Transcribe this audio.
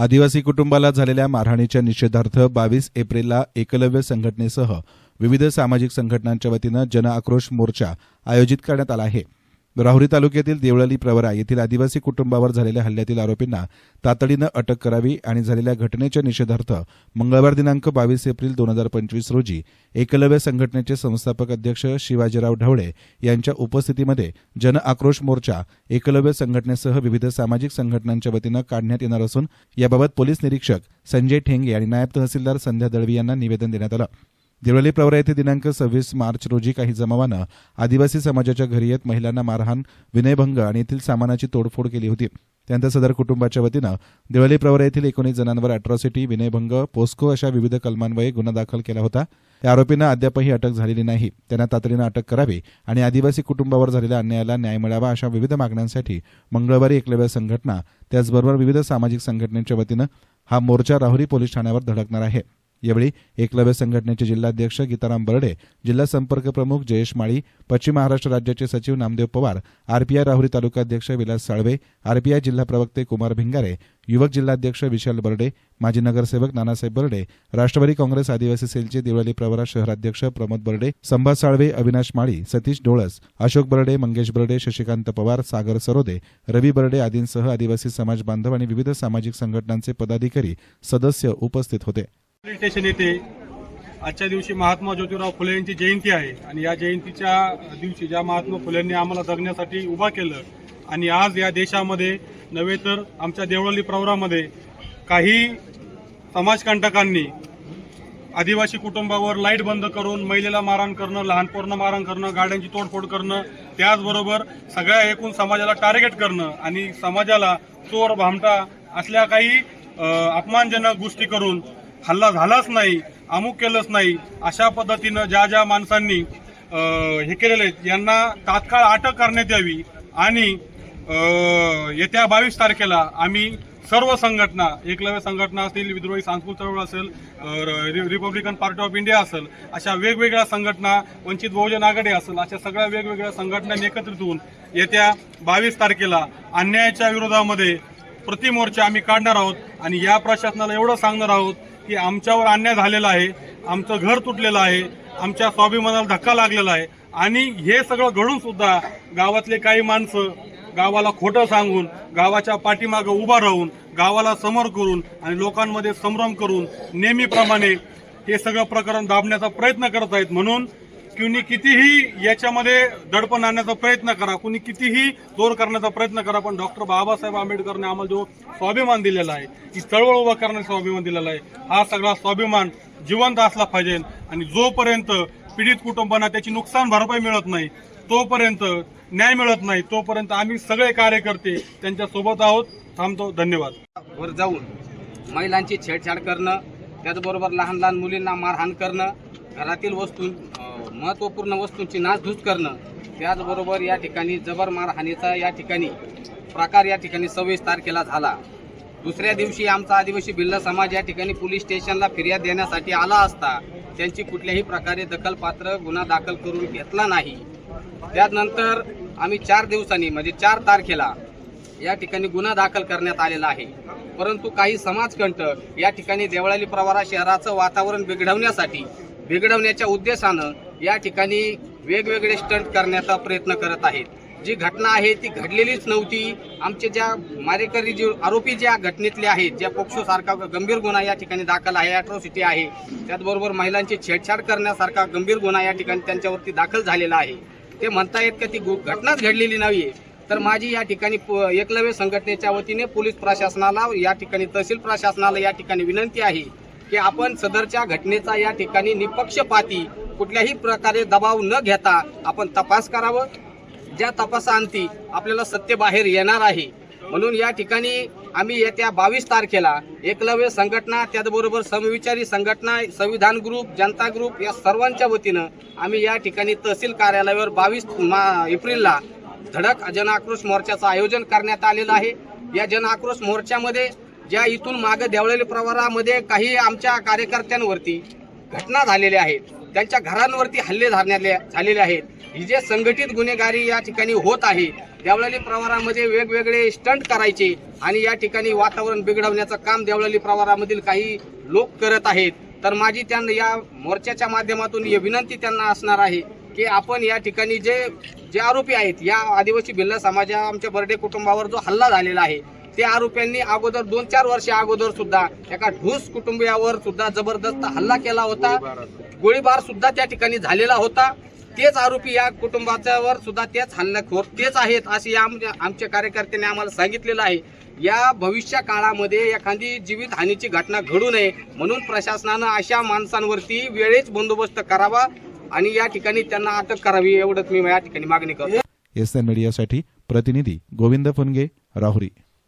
आदिवासी कुटुंबाला झालेल्या मारहाणीच्या निषेधार्थ बावीस एप्रिलला एकलव्य संघटनेसह विविध सामाजिक संघटनांच्या वतीनं जन आक्रोश मोर्चा आयोजित करण्यात आला आहे. राहुरी तालुक्यातील देवळाली प्रवरा येथील आदिवासी कुटुंबावर झालेल्या हल्ल्यातील आरोपींना तातडीनं अटक करावी आणि झालेल्या घटनेच्या निषेधार्थ मंगळवार दिनांक बावीस एप्रिल दोन हजार पंचवीस रोजी एकलव्य संघटनेचे संस्थापक अध्यक्ष शिवाजीराव ढवळे यांच्या उपस्थितीमध्ये जन आक्रोश मोर्चा एकलव्य संघटनेसह विविध सामाजिक संघटनांच्या वतीनं काढण्यात येणार असून याबाबत पोलीस निरीक्षक संजय ठेंगे आणि नायब तहसीलदार संध्या दळवी यांना निवेदन देण्यात आलं. देवळाली प्रवरा येथे दिनांक सव्वीस मार्च रोजी काही जमावानं आदिवासी समाजाच्या घरी येत महिलांना मारहाण विनयभंग आणि येथील सामानाची तोडफोड केली होती. त्यानंतर सदर कुटुंबाच्या वतीनं देवळाली प्रवरा येथील एकोणीस जणांवर अॅट्रॉसिटी विनयभंग पोस्को अशा विविध कलमान्वये गुन्हा दाखल केला होता. या आरोपींना अद्यापही अटक झालेली नाही. त्यांना तातडीनं अटक करावी आणि आदिवासी कुटुंबावर झालेल्या अन्यायाला न्याय मिळावा अशा विविध मागण्यांसाठी मंगळवारी एकलव्य संघटना त्याचबरोबर विविध सामाजिक संघटनेच्या वतीनं हा मोर्चा राहुरी पोलीस ठाण्यावर धडकणार आहे. यावेळी एकलव्य संघटनेचे जिल्हाध्यक्ष गीताराम बर्डे जिल्हा संपर्क प्रमुख जयेश माळी पश्चिम महाराष्ट्र राज्याचे सचिव नामदेव पवार आरपीआय राहुरी तालुकाध्यक्ष विलास साळवे आरपीआय जिल्हा प्रवक्ते कुमार भिंगारे युवक जिल्हाध्यक्ष विशाल बर्डे माजी नगरसेवक नानासाहेब बर्डे राष्ट्रवादी काँग्रेस आदिवासी सेलचे दिवाळी प्रवरा शहराध्यक्ष प्रमोद बर्डे संभाज साळवे अविनाश माळी सतीश डोळस अशोक बर्डे मंगेश बर्डे शशिकांत पवार सागर सरोदे रवी बर्डे आदींसह आदिवासी समाज बांधव आणि विविध सामाजिक संघटनांचे पदाधिकारी सदस्य उपस्थित होते. स्टेशन येथे आजच्या दिवशी महात्मा ज्योतिराव फुले यांची जयंती आहे. आणि या जयंतीच्या दिवशी ज्या महात्मा फुलेंनी आम्हाला जगण्यासाठी उभा केलं आणि आज या देशामध्ये नव्हे तर आमच्या देवळली प्रवरामध्ये काही समाजकंटकांनी आदिवासी कुटुंबावर लाइट बंद करून महिलेला मारहाण करणं लहान पोरणं मारहाण करणं गाड्यांची तोडफोड करणं त्याचबरोबर सगळ्या एकूण समाजाला टार्गेट करणं आणि समाजाला चोर भामटा असल्या काही अपमानजनक गोष्टी करून हल्ला झालाच नाही अमुक केलंच नाही अशा पद्धतीनं ज्या ज्या माणसांनी हे केलेले आहेत यांना तात्काळ अटक करण्यात यावी आणि येत्या बावीस तारखेला आम्ही सर्व संघटना एकलव्य संघटना असतील विद्रोही सांस्कृतिक चळवळ असेल रि- रिपब्लिकन पार्टी ऑफ इंडिया असेल अशा वेगवेगळ्या संघटना वंचित बहुजन आघाडी असेल अशा सगळ्या वेगवेगळ्या संघटनांनी एकत्रित होऊन येत्या बावीस तारखेला अन्यायाच्या विरोधामध्ये प्रतिमोर्चा आम्ही काढणार आहोत आणि या प्रशासनाला एवढं सांगणार आहोत की आमच्यावर अन्याय झालेला आहे आमचं घर तुटलेलं आहे आमच्या स्वाभिमानाला धक्का लागलेला आहे आणि हे सगळं घडून सुद्धा गावातले काही माणसं गावाला खोटं सांगून गावाच्या पाठीमागं उभा राहून गावाला समोर करून आणि लोकांमध्ये संभ्रम करून नेहमीप्रमाणे हे सगळं प्रकरण दाबण्याचा प्रयत्न करत आहेत म्हणून कुणी कितीही याच्यामध्ये दडपण आणण्याचा प्रयत्न करा कुणी कितीही जोर करण्याचा प्रयत्न करा पण डॉक्टर बाबासाहेब आंबेडकरने आम्हाला जो स्वाभिमान दिलेला आहे की चळवळ उभा करण्याचा स्वाभिमान दिलेला आहे हा सगळा स्वाभिमान जिवंत असला पाहिजे. आणि जोपर्यंत पीडित कुटुंबांना त्याची नुकसान भरपाई मिळत नाही तोपर्यंत न्याय मिळत नाही तोपर्यंत आम्ही सगळे कार्यकर्ते त्यांच्यासोबत आहोत. थांबतो. धन्यवाद. वर जाऊन महिलांची छेडछाड करणं त्याचबरोबर लहान लहान मुलींना मारहाण करणं घरातील वस्तू महत्त्वपूर्ण वस्तूंची नासधूस करणं त्याचबरोबर या ठिकाणी जबर मारहाणीचा या ठिकाणी प्रकार या ठिकाणी सव्वीस तारखेला झाला. दुसऱ्या दिवशी आमचा आदिवासी भिल्ल समाज या ठिकाणी पोलीस स्टेशनला फिर्याद देण्यासाठी आला असता त्यांची कुठल्याही प्रकारे दखलपात्र गुन्हा दाखल करून घेतला नाही. त्यानंतर आम्ही चार दिवसांनी म्हणजे चार तारखेला या ठिकाणी गुन्हा दाखल करण्यात आलेला आहे. परंतु काही समाजकंटक या ठिकाणी देवळाली प्रवारा शहराचं वातावरण बिघडवण्यासाठी बिघडवण्याच्या उद्देशानं या ठिकाणी वेगवेगळे स्टंट करण्याचा प्रयत्न करत आहेत. जी घटना आहे ती घडलेलीच नव्हती. आमचे ज्या मारेकरी जे आरोपी ज्या घटनेतले आहेत ज्या पोक्सोसारखा गंभीर गुन्हा या ठिकाणी दाखल आहे अॅट्रॉसिटी आहे त्याचबरोबर महिलांची छेडछाड करण्यासारखा गंभीर गुन्हा या ठिकाणी त्यांच्यावरती दाखल झालेला आहे. ते म्हणतायत का ती गु- घटनाच घडलेली नाहीये. तर माझी या ठिकाणी प- एकलव्य संघटनेच्या वतीने पोलीस प्रशासनाला या ठिकाणी तहसील प्रशासनाला या ठिकाणी विनंती आहे की आपण सदरच्या घटनेचा या ठिकाणी निपक्षपाती कुठल्याही प्रकारे दबाव न घेता आपण तपास करावं. ज्या तपासाअंती आपल्याला सत्य बाहेर येणार आहे. म्हणून या ठिकाणी आम्ही येत्या बावीस तारखेला एकलव्य संघटना त्याचबरोबर समविचारी संघटना संविधान ग्रुप जनता ग्रुप या सर्वांच्या वतीनं आम्ही या ठिकाणी तहसील कार्यालयावर बावीस एप्रिलला धडक जन आक्रोश मोर्चाचं आयोजन करण्यात आलेलं आहे. या जन आक्रोश मोर्चामध्ये ज्या इथून मागे देवळेली प्रवारामध्ये काही आमच्या कार्यकर्त्यांवरती घटना झालेल्या आहेत. त्यांच्या घरांवरती हल्ले झाले झालेले आहेत. ही जे संघटित गुन्हेगारी या ठिकाणी होत आहे देवळाली प्रवारामध्ये वेगवेगळे स्टंट करायचे आणि या ठिकाणी वातावरण बिघडवण्याचं काम देवळाली प्रवारामधील काही लोक करत आहेत. तर माझी त्यांना या मोर्चाच्या माध्यमातून ही विनंती त्यांना असणार आहे की आपण या ठिकाणी जे जे आरोपी आहेत या आदिवासी भिल्ल समाजा आमच्या बर्डे कुटुंबावर जो हल्ला झालेला आहे त्या आरोपींनी अगोदर दोन चार वर्ष अगोदर सुद्धा एका ढूस कुटुंबियावर सुद्धा जबरदस्त हल्ला केला होता. गोळीबार सुद्धा त्या ठिकाणी झालेला होता. तेच आरोपी या कुटुंबाच्यावर सुद्धा तेच हल्लाखोर तेच आहेत असे या आमच्या आमच्या कार्यकर्त्यांनी आम्हाला सांगितलेलं आहे. या भविष्य काळामध्ये एखादी जीवित हानीची घटना घडू नये म्हणून प्रशासनानं अशा माणसांवरती वेळेच बंदोबस्त करावा आणि या ठिकाणी त्यांना अटक करावी एवढंच मी या ठिकाणी मागणी करतो. एस एन मीडियासाठी प्रतिनिधी गोविंद फुनगे राहुरी.